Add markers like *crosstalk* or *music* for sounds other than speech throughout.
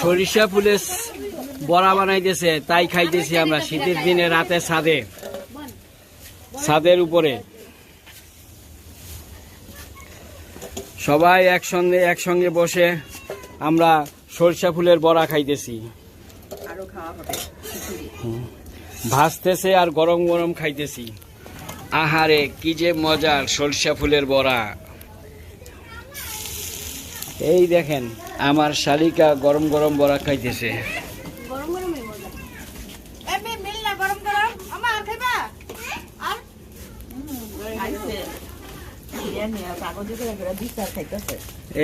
সরিষা ফুলের বড়া বানাইতেছে তাই খাইতেছি আমরা শীতের দিনে রাতে ছাদে। ছাদের উপরে। সবাই একসঙ্গে একসঙ্গে বসে আমরা সরিষা ফুলের বড়া খাইতেছি। ভাজতেছে আর গরম গরম খাইতেছি। আহারে কি যে মজার সরিষা ফুলের বড়া। এই দেখেন আমার শালিকা গরম গরম বড়া খাইতেছে।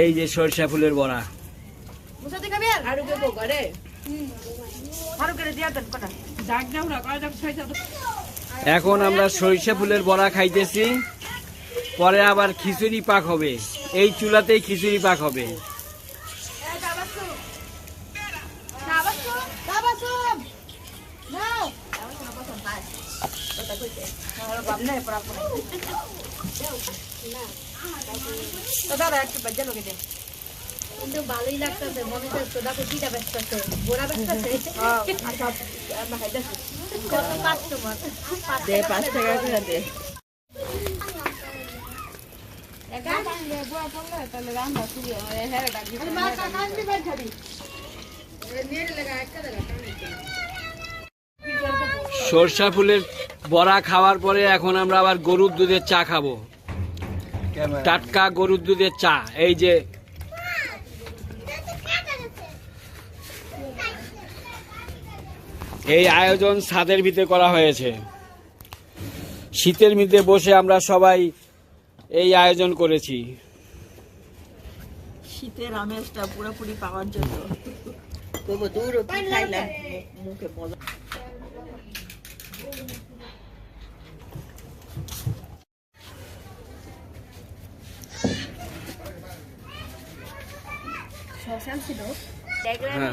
এই যে সরিষা ফুলের বড়া। এখন আমরা সরিষা ফুলের বড়া খাইতেছি পরে আবার খিচুড়ি পাক হবে। এই চুলাতেই খিচুড়ি পাক হবে। দাদা একটু লোকে দে। কিন্তু ভালোই লাগতেছে মনে হচ্ছে দেখো কিটা ব্যস্তাছে গোড়া ব্যস্তাছে আচ্ছা আমরা কত কাস্টমার দে পাঁচ টাকা করে দে। সরষা ফুলের বড়া খাওয়ার পরে এখন আমরা আবার গরুর দুধের চা খাব। টাটকা গরুর দুধের চা, এই যে। এই আয়োজন ছাদের ভিতরে করা হয়েছে। শীতের মধ্যে বসে আমরা সবাই এই আয়োজন করেছি। শীতের আমেজটা পুরোপুরি পাওয়ার জন্য। তবু দূর খাইলাম। মুখে হ্যাঁ।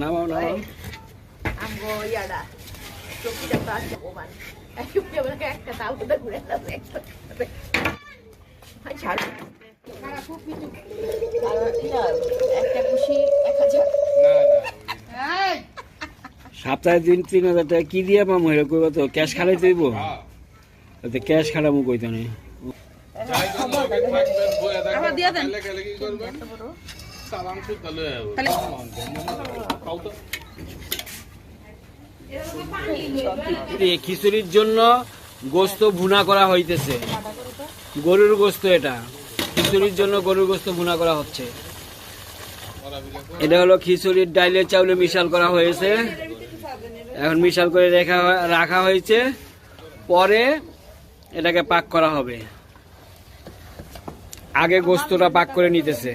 নামাও নামাও। আমগো ইয়াডা একটা তাও তো ঘুরে যাবে ছাড়। আর একটা খুশি এক হাজার সপ্তাহে দিন তিন হাজার টাকা কি দিয়ে কইবা তো ক্যাশ খালাই দিব তো ক্যাশ কইতো না। এই খিচুড়ির জন্য গোস্ত ভুনা করা হইতেছে। গরুর গোস্ত এটা। খিচুড়ির জন্য গরুর গোস্ত ভুনা করা হচ্ছে। এটা হলো খিচুড়ির ডাইলের চাউলে মিশাল করা হয়েছে। এখন মিশাল করে রেখা রাখা হয়েছে। পরে এটাকে পাক করা হবে। আগে গোস্তটা পাক করে নিতেছে।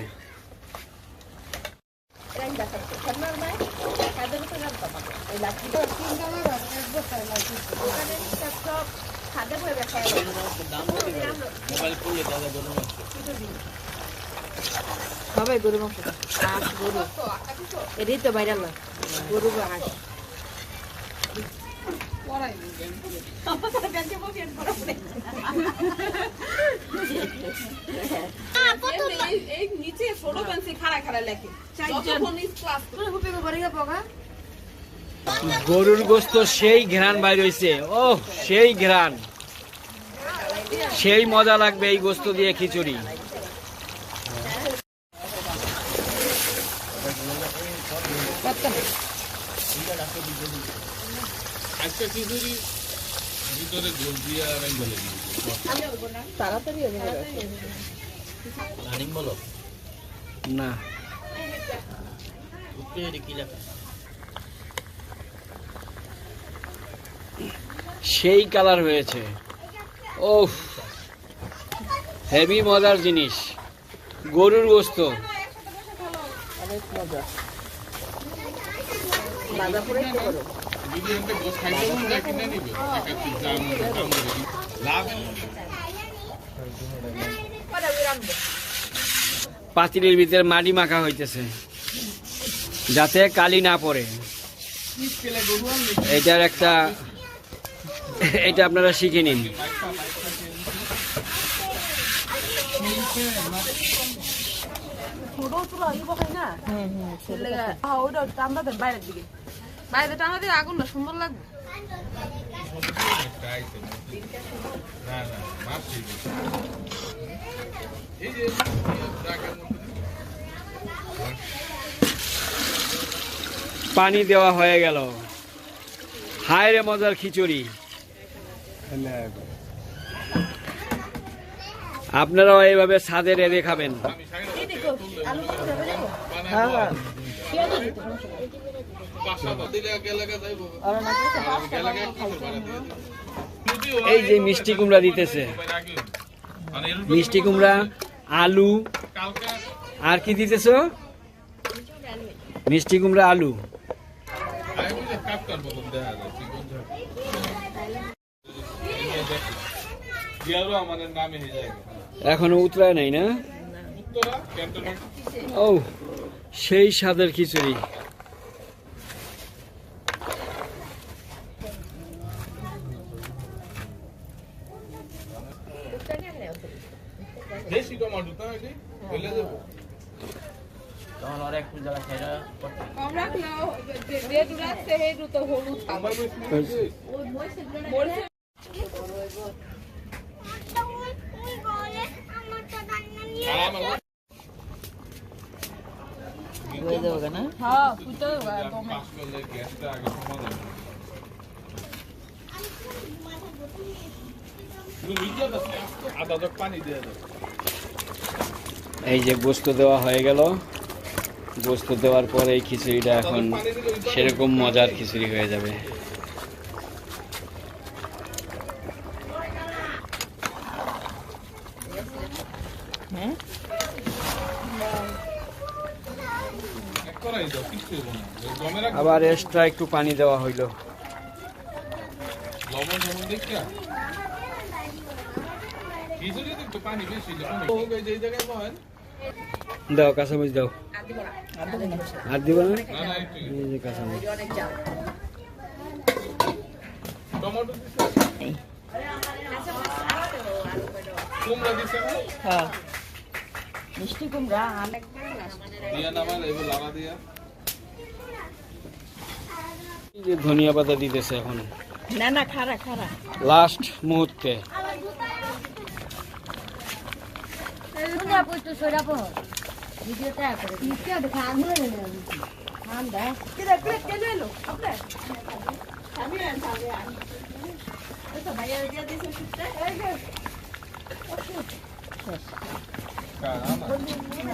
হবে গরু মাংস হাঁস, গরু। এটাই তো বাইরে না গরু বা হাঁস। গরুর গোস্ত সেই ঘ্রাণ বাইর হয়েছে ও সেই ঘ্রাণ। সেই মজা লাগবে এই গোস্ত দিয়ে খিচুড়ি। না। সেই কালার হয়েছে। ও হেভি মজার জিনিস, গরুর গোস্ত। পাতিলের ভিতরে মাটি মাখা হইতেছে, যাতে কালি না পড়ে। এটার একটা *laughs* এটা আপনারা শিখে নিন। না বাইরে দিলে আগুনটা সুন্দর লাগবে না না পানি দেওয়া হয়ে গেল। হায় রে মজার খিচুড়ি। আপনারাও এইভাবে ছাদে রেঁধে খাবেন। এই যে মিষ্টি কুমড়া দিতেছে। মিষ্টি কুমড়া, আলু। আর কি দিতেছ? মিষ্টি কুমড়া, আলু। এখনও উতরায় নাই না? ও সেই স্বাদের খিচুড়ি। দেশি টমেটো তো এটি বলে দেবো কম রাখলেও যে যে দুরাচ্ছে সেই দুটো হলুদ খাব মরিচ আর আমার হয়ে যাবে না হ্যাঁ ফুটে একদম পাঁচ করলে গ্যাসটা আগে সমাধান শুধু মিডিয়া আছে আদা তো পানি দিয়ে দাও এই যে গোস্ত দেওয়া হয়ে গেল। গোস্ত দেওয়ার পরে এই খিচুড়িটা এখন সেরকম মজার খিচুড়ি হয়ে যাবে হ্যাঁ এক করাই দাও কিছু হইব না ওই জমে রাখ আবার এক্সট্রা একটু পানি দেওয়া হইল। দাও কাঁচামরিচ দাও। আর দিব না? কাঁচামরিচ। কুমড়া দিছে হ্যাঁ। মিষ্টি কুমড়া যে ধনিয়া পাতা দিতেছে এখন। না না খারা খারা লাস্ট মুহূর্তে। কিরে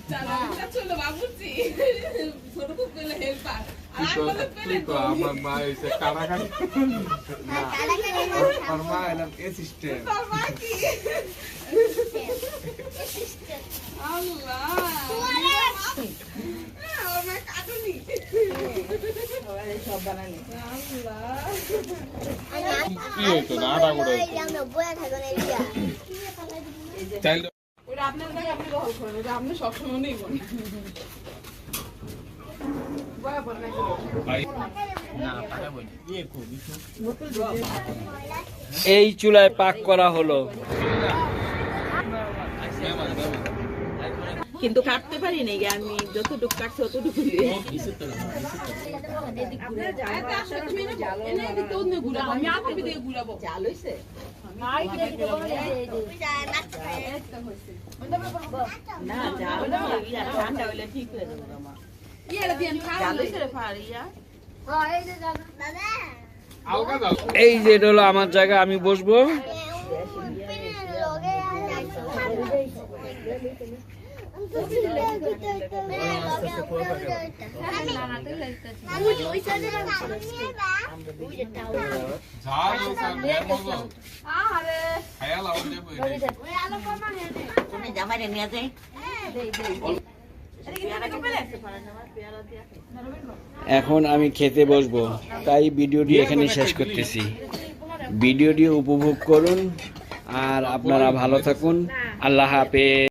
কো, আমার মা এসে কাড়াকাড়ি আমার মা এলাম অ্যাসিস্ট্যান্ট কি? আল্লাহ। আমার মা কাটুনি কি হইতো না আটা গুঁড়ো চাইলে। আপনার আপনি করেন আপনি সবসময় নেই বলেন এই চুলায় পাক করা হলো। কিন্তু কাটতে পারি নাই আমি যতটুকু কাটছি অতটুকু আমি আপনি দিয়ে এই যে হলো আমার জায়গা আমি বসবো। জামাইরে নিয়ে এখন আমি খেতে বসবো, তাই ভিডিওটি এখানে শেষ করতেছি। ভিডিওটি উপভোগ করুন, আর আপনারা ভালো থাকুন। আল্লাহ হাফেজ।